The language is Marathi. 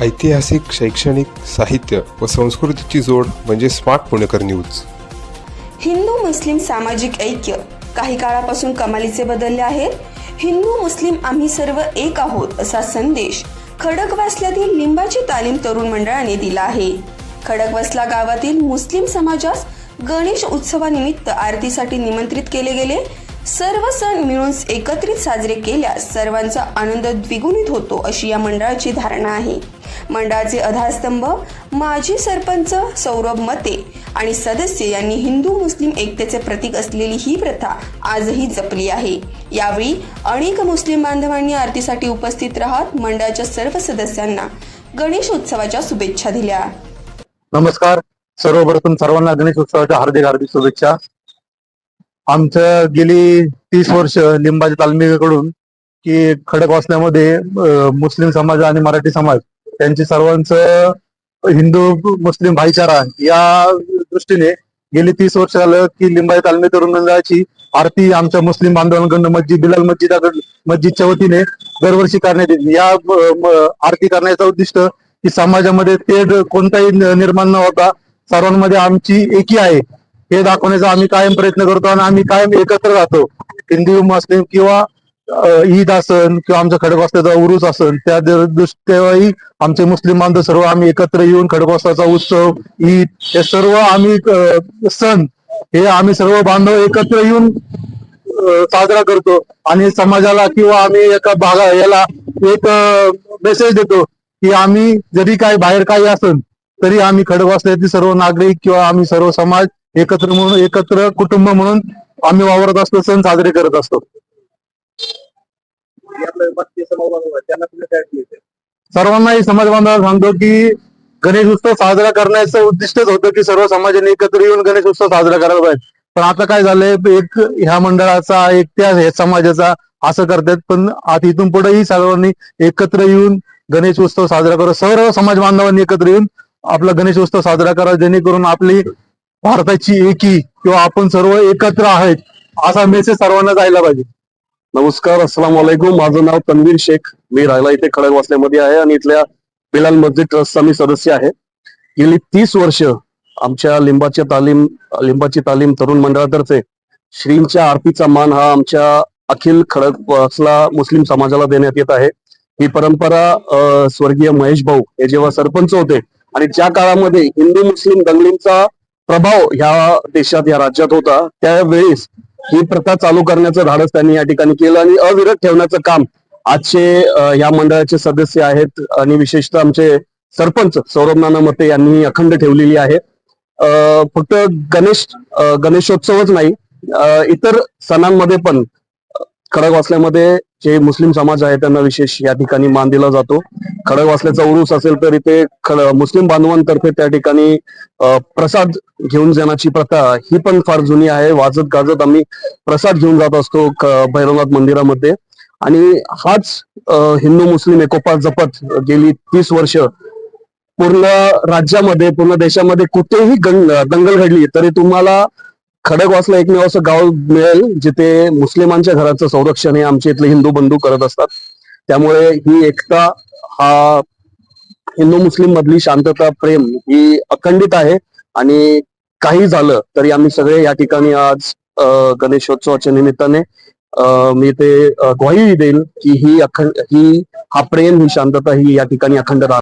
ऐतिहासिक शैक्षणिक साहित्य व संस्कृतीची जोड म्हणजे स्मार्ट पुणेकर न्यूज. हिंदू मुस्लिम सामाजिक ऐक्य काही काळापासून कमालीचे बदलले आहेत. हिंदू मुस्लिम आम्ही सर्व एक आहोत असा संदेश खडकवासल्यातील लिंबाची तालीम तरुण मंडळाने दिला आहे. खडकवासला गावातील मुस्लिम समाजास गणेश उत्सवानिमित्त आरतीसाठी निमंत्रित केले गेले. सर्व सण मिळून एकत्रित साजरे केल्यास सर्वांचा आनंद द्विगुणित होतो अशी या मंडळाची धारणा आहे. मंडळाचे आधारस्तंभ माजी सरपंच सौरभ मते आणि सदस्य यांनी हिंदू मुस्लिम एकतेचे प्रतीक असलेली ही प्रथा आजही जपली आहे. यावेळी अनेक मुस्लिम बांधवांनी आरतीसाठी उपस्थित राहत मंडळाच्या सर्व सदस्यांना गणेश उत्सवाच्या शुभेच्छा दिल्या. नमस्कार. सर्वप्रथम सर्वांना गणेश उत्सवाच्या हार्दिक हार्दिक शुभेच्छा. आमचं गेली तीस वर्ष लिंबाच्या तालमीकडून की खडक वाचण्यामध्ये मुस्लिम समाज आणि मराठी समाज त्यांची सर्वांचं हिंदू मुस्लिम भाईचारा या दृष्टीने गेली तीस वर्ष झालं की लिंबायत तालमी तरुण मंडळाची आरती आमच्या मुस्लिम बांधवांकडून मस्जिद बिलाल मस्जिद मस्जिदच्या वतीने दरवर्षी करण्यात येते. या आरती करण्याचं उद्दिष्ट की समाजामध्ये तेढ कोणताही निर्माण न होता सर्वांमध्ये आमची एकी आहे. हे दाखवण्याचा आम्ही कायम प्रयत्न करतो आणि आम्ही कायम एकत्र राहतो. हिंदू मुस्लिम किंवा ईद असन किंवा आमचा खडकवास्त्याचा उरूस असन त्या दर- तेव्हाही आमचे मुस्लिम बांधव सर्व आम्ही एकत्र येऊन खडकवासल्याचा उत्सव ईद हे सर्व आम्ही सण हे आम्ही सर्व बांधव एकत्र येऊन साजरा करतो. आणि समाजाला किंवा आम्ही एका भागा याला एक मेसेज देतो की आम्ही जरी काय बाहेर काही असन तरी आम्ही खडकवासल्यातील सर्व नागरिक किंवा आम्ही सर्व समाज एकत्र म्हणून एकत्र कुटुंब म्हणून आम्ही वावरत असतो सण साजरे करत असतो. सर्वांनाही समाज बांधवांना सांगतो की गणेश उत्सव साजरा करण्याचं उद्दिष्टच होतं की सर्व समाजाने एकत्र येऊन गणेश उत्सव साजरा करायला पाहिजे. पण आता काय झालंय एक ह्या मंडळाचा एक त्या समाजाचा असं करतात पण आता इथून पुढेही सर्वांनी एकत्र येऊन गणेश उत्सव साजरा करा. सर्व समाज बांधवांनी एकत्र येऊन आपला गणेश उत्सव साजरा करा जेणेकरून आपली भारताची एकी किंवा आपण सर्व एकत्र आहेत असा मेसेज सर्वांना जायला पाहिजे. नमस्कार अस्सलाम वालेकुम माझं नाव तन्वीर शेख. मी राहायला इथे खडकवासल्यामध्ये आहे आणि इथल्या बिलाल मस्जिद ट्रस्टचा मी सदस्य आहे. गेली तीस वर्ष आमच्या लिंबाच्या तालीम लिंबाची तालीम तरुण मंडळातर्फे श्रींच्या आरतीचा मान हा आमच्या अखिल खडकवासला मुस्लिम समाजाला देण्यात येत आहे. ही परंपरा अं, स्वर्गीय महेश भाऊ हे जेव्हा सरपंच होते आणि ज्या काळामध्ये हिंदू मुस्लिम दंगलींचा प्रभाव ह्या देशात या राज्यात होता त्यावेळेस ही प्रथा चालू करण्याचं धाडस त्यांनी या ठिकाणी केलं आणि अविरत ठेवण्याचं काम आजचे या मंडळाचे सदस्य आहेत आणि विशेषतः आमचे सरपंच सौरभ नाना मते यांनी अखंड ठेवलेली आहे. फक्त गणेश गणेशोत्सवच नाही इतर सणांमध्ये पण खडक वाचल्यामध्ये जे मुस्लिम समाज आहे त्यांना विशेष या ठिकाणी मान दिला जातो. खडक खडकवासल्याचा उरूस असेल तर इथे खड मुस्लिम बांधवांतर्फे त्या ठिकाणी प्रसाद घेऊन जाण्याची प्रथा ही पण फार जुनी आहे. वाजत गाजत आम्ही प्रसाद घेऊन जात असतो भैरवनाथ मंदिरामध्ये. आणि हाच हिंदू मुस्लिम एकोपा जपत गेली तीस वर्ष. पूर्ण राज्यामध्ये पूर्ण देशामध्ये कुठेही गंग दंगल घडली तरी तुम्हाला खडकवासला एकमेव असं गाव मिळेल जिथे मुस्लिमांच्या घराचं संरक्षण हे आमचे इथले हिंदू बंधू करत असतात. त्यामुळे ही एकता हा हिंदू मुस्लिम मधली शांतता प्रेम ही अखंडित आहे. आणि काही झालं तरी आम्ही सगळे या ठिकाणी आज गणेशोत्सवाच्या निमित्ताने मी ते ग्वाही देईल की ही अखंड ही हा प्रेम ही शांतता ही या ठिकाणी अखंड राहत